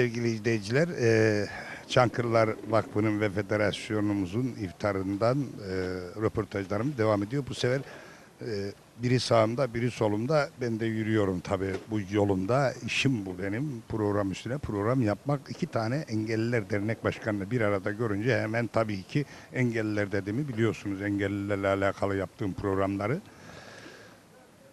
sevgili izleyiciler, e, Çankırılar Vakfı'nın ve federasyonumuzun iftarından e, röportajlarım devam ediyor. Bu sefer e, biri sağımda, biri solumda. Ben de yürüyorum tabii bu yolumda. İşim bu benim. Program üstüne program yapmak. İki tane Engelliler Dernek Başkanı'nı bir arada görünce hemen tabii ki engelliler dediğimi biliyorsunuz. Engellilerle alakalı yaptığım programları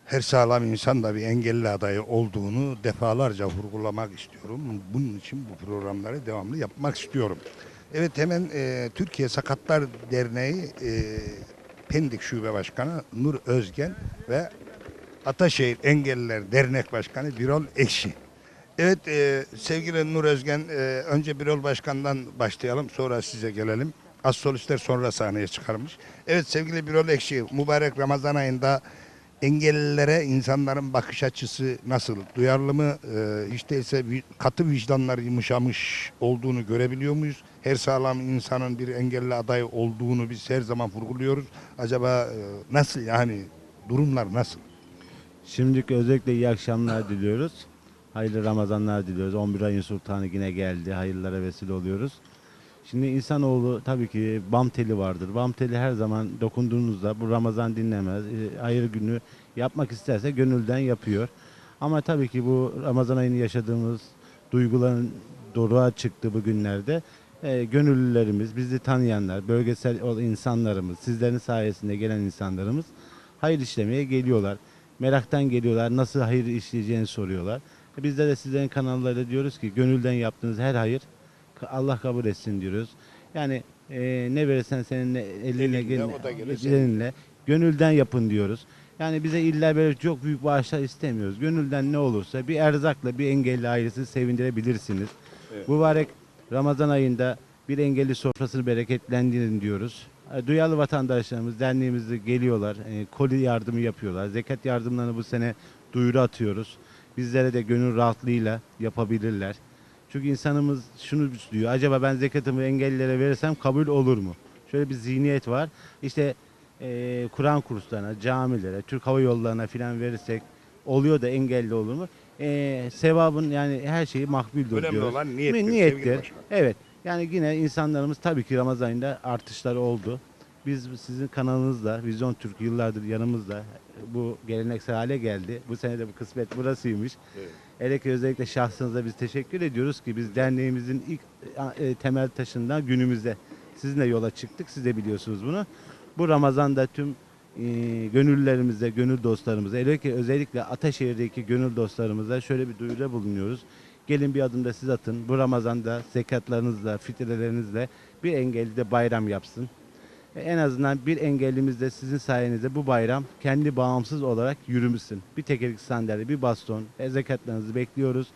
her sağlam insan da bir engelli adayı olduğunu defalarca vurgulamak istiyorum. Bunun için bu programları devamlı yapmak istiyorum. Evet hemen e, Türkiye Sakatlar Derneği e, Pendik Şube Başkanı Nur Özgen ve Ataşehir Engelliler Dernek Başkanı Birol Ekşi. Evet e, sevgili Nur Özgen e, önce Birol Başkan'dan başlayalım sonra size gelelim. Az solistler sonra sahneye çıkarmış. Evet sevgili Birol Ekşi mübarek Ramazan ayında engellilere insanların bakış açısı nasıl? Duyarlı mı? Ee, hiç değilse katı vicdanlar yumuşamış olduğunu görebiliyor muyuz? Her sağlam insanın bir engelli aday olduğunu biz her zaman vurguluyoruz. Acaba e, nasıl yani durumlar nasıl? Şimdilik özellikle iyi akşamlar diliyoruz. Hayırlı Ramazanlar diliyoruz. 11 ayın sultanı yine geldi. Hayırlara vesile oluyoruz. Şimdi insanoğlu tabii ki bam teli vardır. Bam teli her zaman dokunduğunuzda bu Ramazan dinlemez. e, Hayır günü yapmak isterse gönülden yapıyor. Ama tabii ki bu Ramazan ayını yaşadığımız duyguların doruğa çıktığı bu günlerde e, gönüllülerimiz, bizi tanıyanlar, bölgesel insanlarımız, sizlerin sayesinde gelen insanlarımız hayır işlemeye geliyorlar. Meraktan geliyorlar, nasıl hayır işleyeceğini soruyorlar. E, Bizde de sizlerin kanallarıyla diyoruz ki gönülden yaptığınız her hayır Allah kabul etsin diyoruz. Yani e, ne verirsen seninle elinle, Elinle, gönülden yapın diyoruz. Yani bize illa böyle çok büyük bağışlar istemiyoruz. Gönülden ne olursa bir erzakla bir engelli ailesini sevindirebilirsiniz. Evet. Mübarek Ramazan ayında bir engelli sofrasını bereketlendirin diyoruz. E, Duyarlı vatandaşlarımız derneğimizde geliyorlar, e, koli yardımı yapıyorlar. Zekat yardımlarını bu sene duyuru atıyoruz. Bizlere de gönül rahatlığıyla yapabilirler. Çünkü insanımız şunu diyor, acaba ben zekatımı engellilere verirsem kabul olur mu? Şöyle bir zihniyet var. İşte e, Kur'an kurslarına, camilere, Türk Hava Yolları'na filan verirsek oluyor da engelli olur mu? E, sevabın yani her şeyi Önemli diyoruz. olan niyettir, Niyettir. Evet. Yani yine insanlarımız tabii ki Ramazan ayında artışları oldu. Biz sizin kanalınızla, Vizyon Türk yıllardır yanımızda. Bu geleneksel hale geldi. Bu sene de bu kısmet burasıymış. Evet. Hele ki özellikle şahsınıza biz teşekkür ediyoruz ki biz derneğimizin ilk e, temel taşından günümüzde sizinle yola çıktık. Siz de biliyorsunuz bunu. Bu Ramazan'da tüm e, gönüllerimize, gönül dostlarımıza, hele ki özellikle Ataşehir'deki gönül dostlarımıza şöyle bir duyuruda bulunuyoruz. Gelin bir adım da siz atın. Bu Ramazan'da zekatlarınızla, fitrelerinizle bir engelli de bayram yapsın. E, En azından bir engellimiz de sizin sayenizde bu bayram kendi bağımsız olarak yürümüşsün. Bir tekerlekli sandalye, bir baston, e, zekatlarınızı bekliyoruz.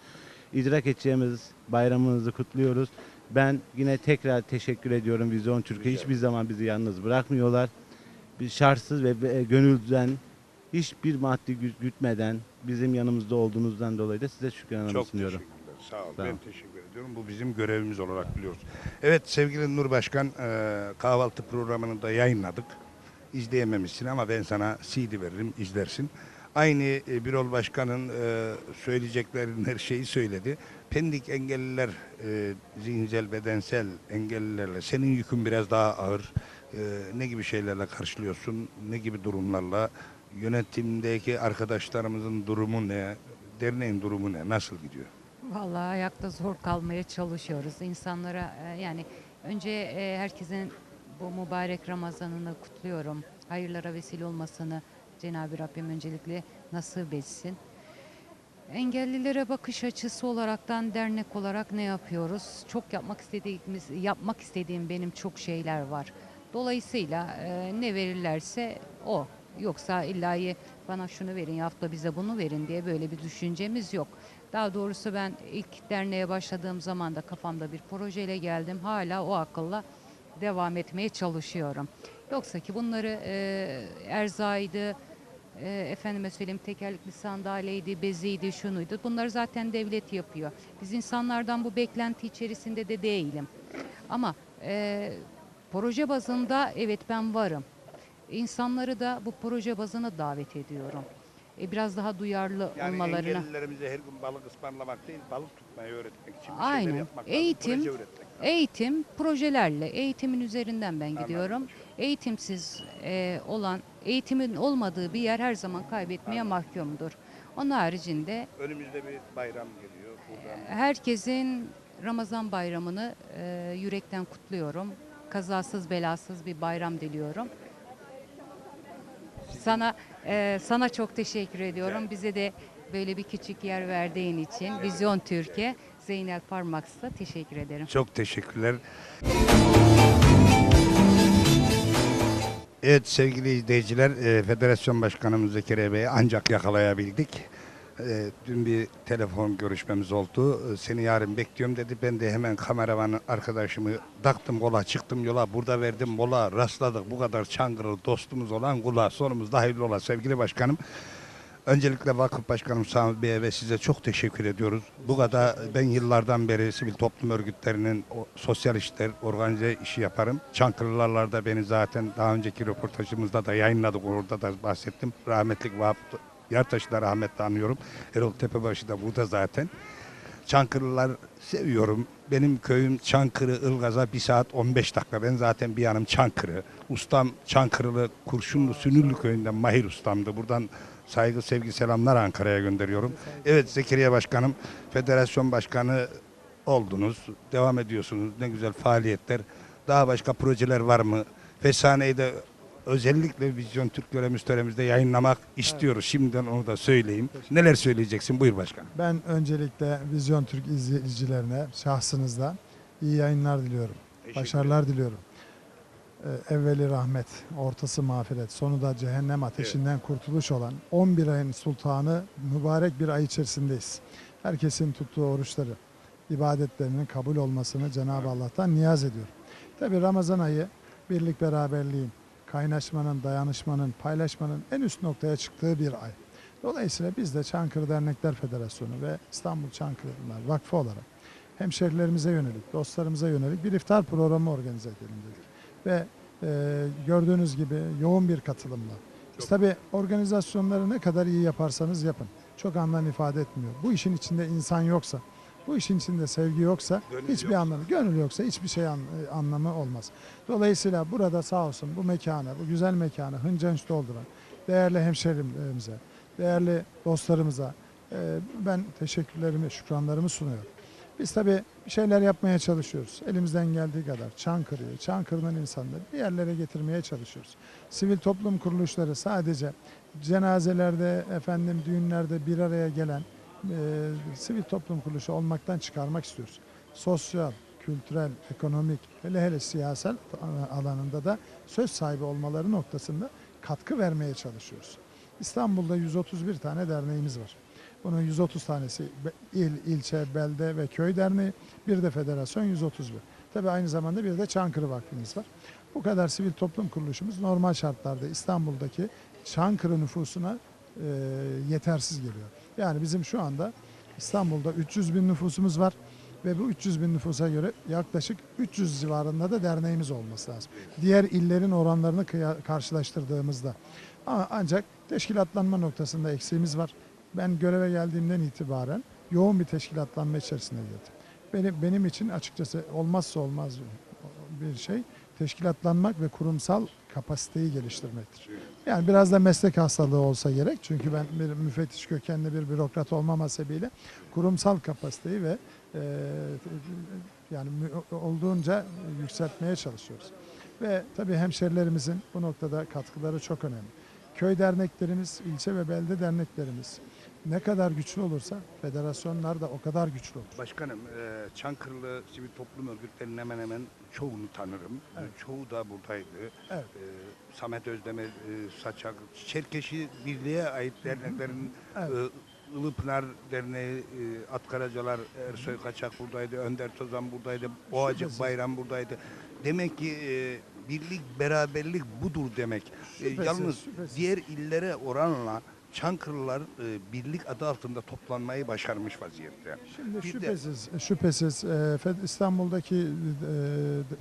İdrak edeceğimiz bayramınızı kutluyoruz. Ben yine tekrar teşekkür ediyorum Vizyon Türkiye. Hiçbir zaman bizi yalnız bırakmıyorlar. Biz şartsız ve ve gönülden hiçbir maddi gü- gütmeden bizim yanımızda olduğunuzdan dolayı da size şükranlarımı Çok sunuyorum. teşekkürler. Sağ ol. Sağ ben ol. teşekkür ediyorum. Bu bizim görevimiz olarak biliyoruz. Evet sevgili Nur Başkan e, kahvaltı programını da yayınladık. İzleyememişsin ama ben sana CD veririm izlersin. Aynı e, Birol Başkan'ın e, söyleyeceklerinin her şeyi söyledi. Pendik engelliler, e, zihinsel, bedensel engellilerle senin yükün biraz daha ağır. E, ne gibi şeylerle karşılıyorsun? Ne gibi durumlarla? Yönetimdeki arkadaşlarımızın durumu ne? Derneğin durumu ne? Nasıl gidiyor? Vallahi ayakta zor kalmaya çalışıyoruz. İnsanlara e, yani önce e, herkesin bu mübarek Ramazanını kutluyorum. Hayırlara vesile olmasını Cenab-ı Rabbim öncelikle nasip etsin. Engellilere bakış açısı olaraktan dernek olarak ne yapıyoruz? Çok yapmak istediğimiz, yapmak istediğim benim çok şeyler var. Dolayısıyla e, ne verirlerse o. Yoksa illahi bana şunu verin da bize bunu verin diye böyle bir düşüncemiz yok. Daha doğrusu ben ilk derneğe başladığım zaman da kafamda bir projeyle geldim. Hala o akılla devam etmeye çalışıyorum. Yoksa ki bunları e, erzaydı, e, efendime söyleyeyim tekerlekli sandalyeydi, beziydi, şunuydu. Bunları zaten devlet yapıyor. Biz insanlardan bu beklenti içerisinde de değilim. Ama e, proje bazında evet ben varım. İnsanları da bu proje bazına davet ediyorum. E, biraz daha duyarlı Yani olmalarını. engellilerimize her gün balık ısmarlamak değil, balık tutmayı öğretmek için bir şeyler Aynen. yapmak lazım, Eğitim, proje üretmek lazım. Eğitim projelerle, eğitimin üzerinden ben Anladım. gidiyorum. Eğitimsiz e, olan, eğitimin olmadığı bir yer her zaman kaybetmeye mahkumdur. Onun haricinde Önümüzde bir bayram geliyor. Buradan herkesin Ramazan bayramını e, yürekten kutluyorum. Kazasız belasız bir bayram diliyorum. Sana e, sana çok teşekkür ediyorum. Bize de böyle bir küçük yer verdiğin için Vizyon Türkiye Zeynep Parmaks'a teşekkür ederim. Çok teşekkürler. Evet sevgili izleyiciler, e, Federasyon Başkanımız Zekeriya Bey'i ancak yakalayabildik. E, Dün bir telefon görüşmemiz oldu. E, Seni yarın bekliyorum dedi. Ben de hemen kameraman arkadaşımı taktım kola çıktım yola. Burada verdim mola rastladık. Bu kadar çangırı dostumuz olan kula sonumuz da hayırlı ola sevgili başkanım. Öncelikle Vakıf Başkanım Sami Bey'e ve size çok teşekkür ediyoruz. Bu kadar ben yıllardan beri sivil toplum örgütlerinin sosyal işler, organize işi yaparım. Çankırılarlarda beni zaten daha önceki röportajımızda da yayınladık. Orada da bahsettim. Rahmetlik Vahap Yartaş'ı rahmetle anıyorum. Erol Tepebaşı da burada zaten. Çankırılar seviyorum. Benim köyüm Çankırı, Ilgaz'a bir saat 15 dakika. Ben zaten bir yanım Çankırı. Ustam Çankırılı, Kurşunlu, Sünürlü köyünden Mahir ustamdı. Buradan saygı, sevgi, selamlar Ankara'ya gönderiyorum. Evet Zekeriya Başkanım, Federasyon Başkanı oldunuz. Devam ediyorsunuz. Ne güzel faaliyetler. Daha başka projeler var mı? Fesaneyi de özellikle Vizyon Türk Göremiz Töremizde yayınlamak istiyoruz. Şimdiden onu da söyleyeyim. Neler söyleyeceksin? Buyur başkanım. Ben öncelikle Vizyon Türk izleyicilerine şahsınızda iyi yayınlar diliyorum. Teşekkür Başarılar diliyorum. Ee, Evveli rahmet, ortası mağfiret, sonu da cehennem ateşinden kurtuluş olan 11 ayın sultanı mübarek bir ay içerisindeyiz. Herkesin tuttuğu oruçları, ibadetlerinin kabul olmasını Cenab-ı Allah'tan niyaz ediyorum. Tabi Ramazan ayı birlik beraberliğin, kaynaşmanın, dayanışmanın, paylaşmanın en üst noktaya çıktığı bir ay. Dolayısıyla biz de Çankırı Dernekler Federasyonu ve İstanbul Çankırılar Vakfı olarak hemşerilerimize yönelik, dostlarımıza yönelik bir iftar programı organize edelim dedik. Ve e, gördüğünüz gibi yoğun bir katılımla. Biz tabii organizasyonları ne kadar iyi yaparsanız yapın. Çok anlam ifade etmiyor. Bu işin içinde insan yoksa, bu işin içinde sevgi yoksa Gönül hiçbir yoksa. anlamı, gönül yoksa hiçbir şey an- e, anlamı olmaz. Dolayısıyla burada sağ olsun bu mekanı, bu güzel mekanı hıncanç dolduran değerli hemşehrilerimize, değerli dostlarımıza e, ben teşekkürlerimi, şükranlarımı sunuyorum. Biz tabii bir şeyler yapmaya çalışıyoruz. Elimizden geldiği kadar Çankırı'yı, Çankırı'nın insanları bir yerlere getirmeye çalışıyoruz. Sivil toplum kuruluşları sadece cenazelerde, efendim düğünlerde bir araya gelen e, sivil toplum kuruluşu olmaktan çıkarmak istiyoruz. Sosyal, kültürel, ekonomik, hele hele siyasal alanında da söz sahibi olmaları noktasında katkı vermeye çalışıyoruz. İstanbul'da 131 tane derneğimiz var. Bunun 130 tanesi il, ilçe, belde ve köy derneği, bir de federasyon 131. Tabii aynı zamanda bir de Çankırı Vakfımız var. Bu kadar sivil toplum kuruluşumuz normal şartlarda İstanbul'daki Çankırı nüfusuna e, yetersiz geliyor. Yani bizim şu anda İstanbul'da 300 bin nüfusumuz var ve bu 300 bin nüfusa göre yaklaşık 300 civarında da derneğimiz olması lazım. Diğer illerin oranlarını karşılaştırdığımızda. Ama ancak teşkilatlanma noktasında eksiğimiz var. Ben göreve geldiğimden itibaren yoğun bir teşkilatlanma içerisine girdim. Benim, benim için açıkçası olmazsa olmaz bir şey teşkilatlanmak ve kurumsal kapasiteyi geliştirmektir. Yani biraz da meslek hastalığı olsa gerek. Çünkü ben bir müfettiş kökenli bir bürokrat olmam hasebiyle kurumsal kapasiteyi ve e, yani olduğunca yükseltmeye çalışıyoruz. Ve tabii hemşerilerimizin bu noktada katkıları çok önemli. Köy derneklerimiz, ilçe ve belde derneklerimiz ne kadar güçlü olursa federasyonlar da o kadar güçlü olur. Başkanım, e, Çankırılı sivil toplum örgütlerinin hemen hemen çoğunu tanırım. Evet. Çoğu da buradaydı. Evet. E, Samet Özdemir, e, Saçak, Çerkeşi Birliği'ye ait derneklerin Evet. e, Ilıpınar Derneği, e, Atkaracalar, Ersoy Kaçak buradaydı, Önder Tozan buradaydı, Boğacık. Bayram buradaydı. Demek ki e, birlik, beraberlik budur demek. E, Şüphesiz, yalnız şüphesiz. diğer illere oranla Çankırılar e, birlik adı altında toplanmayı başarmış vaziyette. Şimdi Bir de- şüphesiz, şüphesiz e, İstanbul'daki e,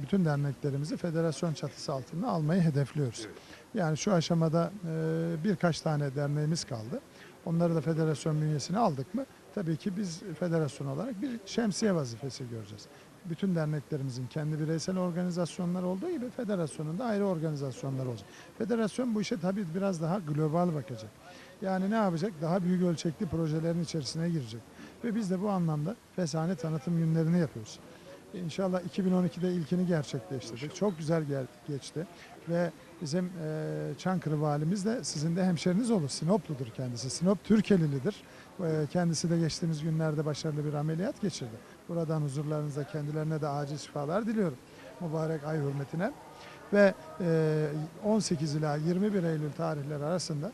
bütün derneklerimizi federasyon çatısı altında almayı hedefliyoruz. Evet. Yani şu aşamada e, birkaç tane derneğimiz kaldı. Onları da federasyon bünyesine aldık mı? Tabii ki biz federasyon olarak bir şemsiye vazifesi göreceğiz. Bütün derneklerimizin kendi bireysel organizasyonları olduğu gibi federasyonun da ayrı organizasyonları olacak. Federasyon bu işe tabii biraz daha global bakacak. Yani ne yapacak? Daha büyük ölçekli projelerin içerisine girecek. Ve biz de bu anlamda fesane tanıtım günlerini yapıyoruz. İnşallah 2012'de ilkini gerçekleştirdik. Çok güzel gel- geçti. Ve bizim e, Çankırı valimiz de sizin de hemşeriniz olur. Sinopludur kendisi. Sinop Türkelilidir. E, kendisi de geçtiğimiz günlerde başarılı bir ameliyat geçirdi. Buradan huzurlarınızda kendilerine de acil şifalar diliyorum. Mübarek ay hürmetine. Ve e, 18 ila 21 Eylül tarihleri arasında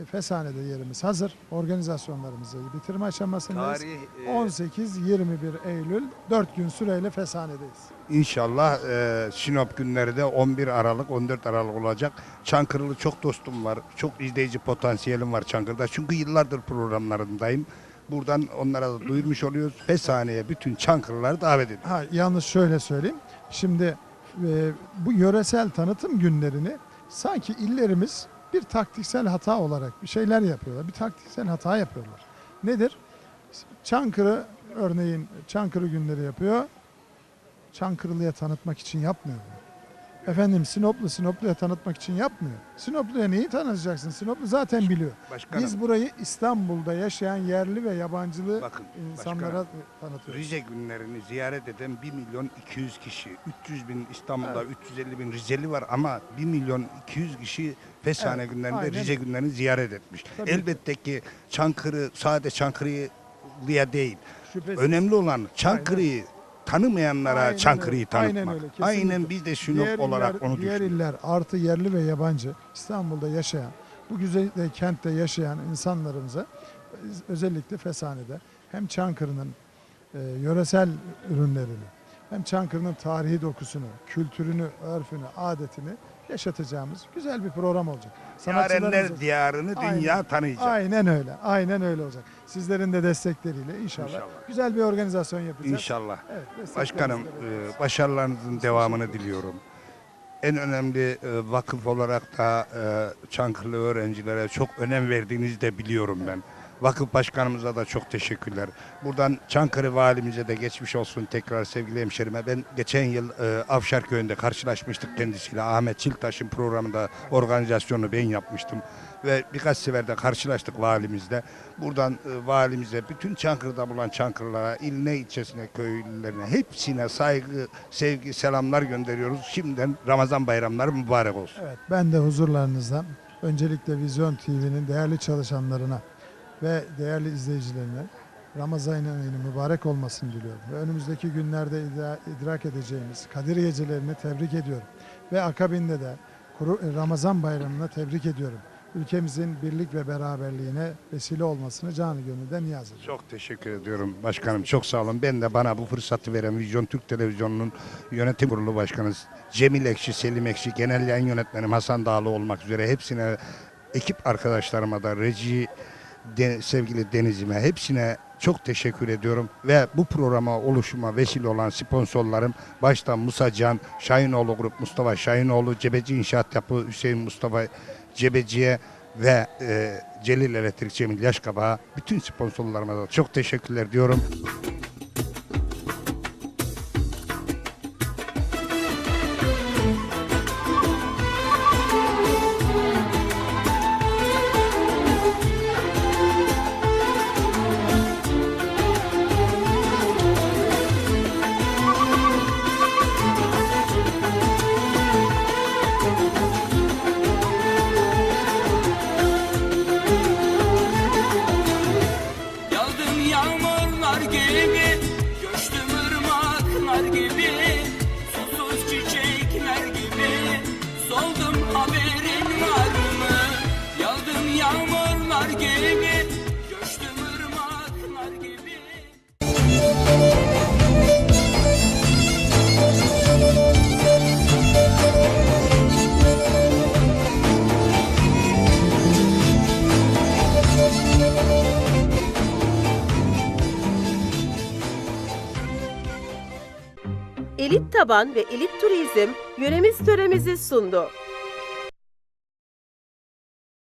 e, Fesane'de yerimiz hazır. Organizasyonlarımızı bitirme aşamasındayız. Tarih e, 18-21 Eylül 4 gün süreyle Fesane'deyiz. İnşallah e, Sinop günleri de 11 Aralık 14 Aralık olacak. Çankırılı çok dostum var. Çok izleyici potansiyelim var Çankırı'da. Çünkü yıllardır programlarındayım. Buradan onlara da duyurmuş oluyoruz. Fesane'ye bütün Çankırıları davet ediyoruz. Ha, yalnız şöyle söyleyeyim. Şimdi e, bu yöresel tanıtım günlerini sanki illerimiz bir taktiksel hata olarak bir şeyler yapıyorlar. Bir taktiksel hata yapıyorlar. Nedir? Çankırı örneğin Çankırı günleri yapıyor. Çankırılı'ya tanıtmak için yapmıyor bunu. Efendim Sinoplu Sinoplu'ya tanıtmak için yapmıyor. Sinoplu'ya neyi tanıtacaksın? Sinoplu zaten biliyor. Başkanım, Biz burayı İstanbul'da yaşayan yerli ve yabancılı bakın insanlara başkanım, tanıtıyoruz. Rize günlerini ziyaret eden 1 milyon 200 kişi, 300 bin İstanbul'da 350 bin Rizeli var ama 1 milyon 200 kişi Fesane Evet, günlerinde aynen. Rize günlerini ziyaret etmiş. Tabii. Elbette ki Çankırı sadece Çankırı'ya değil. Şüphesiz. Önemli olan Çankırı'yı tanımayanlara Aynen Çankırı'yı öyle, aynen tanıtmak. öyle, kesinlikle. Aynen biz de Sinop Diğer olarak iller- onu Diğer düşünüyoruz. iller artı yerli ve yabancı İstanbul'da yaşayan, bu güzel de kentte yaşayan insanlarımıza özellikle Fesane'de hem Çankırı'nın e, yöresel ürünlerini hem Çankırı'nın tarihi dokusunu, kültürünü, örfünü, adetini yaşatacağımız güzel bir program olacak. Yarenler diyarını Aynen. dünya tanıyacak. Aynen öyle. Aynen öyle olacak. Sizlerin de destekleriyle inşallah, İnşallah. güzel bir organizasyon yapacağız. İnşallah. Evet, Başkanım e, başarılarınızın devamını diliyorum. En önemli e, vakıf olarak da e, Çankırılı öğrencilere çok önem verdiğinizi de biliyorum ben. Vakıf başkanımıza da çok teşekkürler. Buradan Çankırı valimize de geçmiş olsun tekrar sevgili hemşerime. Ben geçen yıl e, Avşar köyünde karşılaşmıştık kendisiyle. Ahmet Çiltaş'ın programında organizasyonu ben yapmıştım. Ve birkaç sefer de karşılaştık valimizle. Buradan e, valimize, bütün Çankırı'da bulunan Çankırılara, iline, ilçesine, köylülerine hepsine saygı, sevgi, selamlar gönderiyoruz. Şimdiden Ramazan bayramları mübarek olsun. Evet, ben de huzurlarınızda öncelikle Vizyon TV'nin değerli çalışanlarına ve değerli izleyicilerine Ramazan ayının mübarek olmasını diliyorum. Ve önümüzdeki günlerde idra- idrak edeceğimiz Kadir gecelerini tebrik ediyorum. Ve akabinde de Ramazan bayramını tebrik ediyorum. Ülkemizin birlik ve beraberliğine vesile olmasını canı gönülden niyaz ediyorum. Çok teşekkür ediyorum başkanım. Çok sağ olun. Ben de bana bu fırsatı veren Vizyon Türk Televizyonu'nun yönetim kurulu başkanı Cemil Ekşi, Selim Ekşi, genel yayın yönetmenim Hasan Dağlı olmak üzere hepsine ekip arkadaşlarıma da Reci de- sevgili Deniz'ime hepsine çok teşekkür ediyorum ve bu programa oluşuma vesile olan sponsorlarım başta Musa Can, Şahinoğlu Grup Mustafa Şahinoğlu, Cebeci İnşaat Yapı Hüseyin Mustafa Cebeci'ye ve e, Celil Elektrik Cemil Yaşkabak'a bütün sponsorlarıma da çok teşekkürler diyorum. Taban ve Elit Turizm yöremiz töremizi sundu.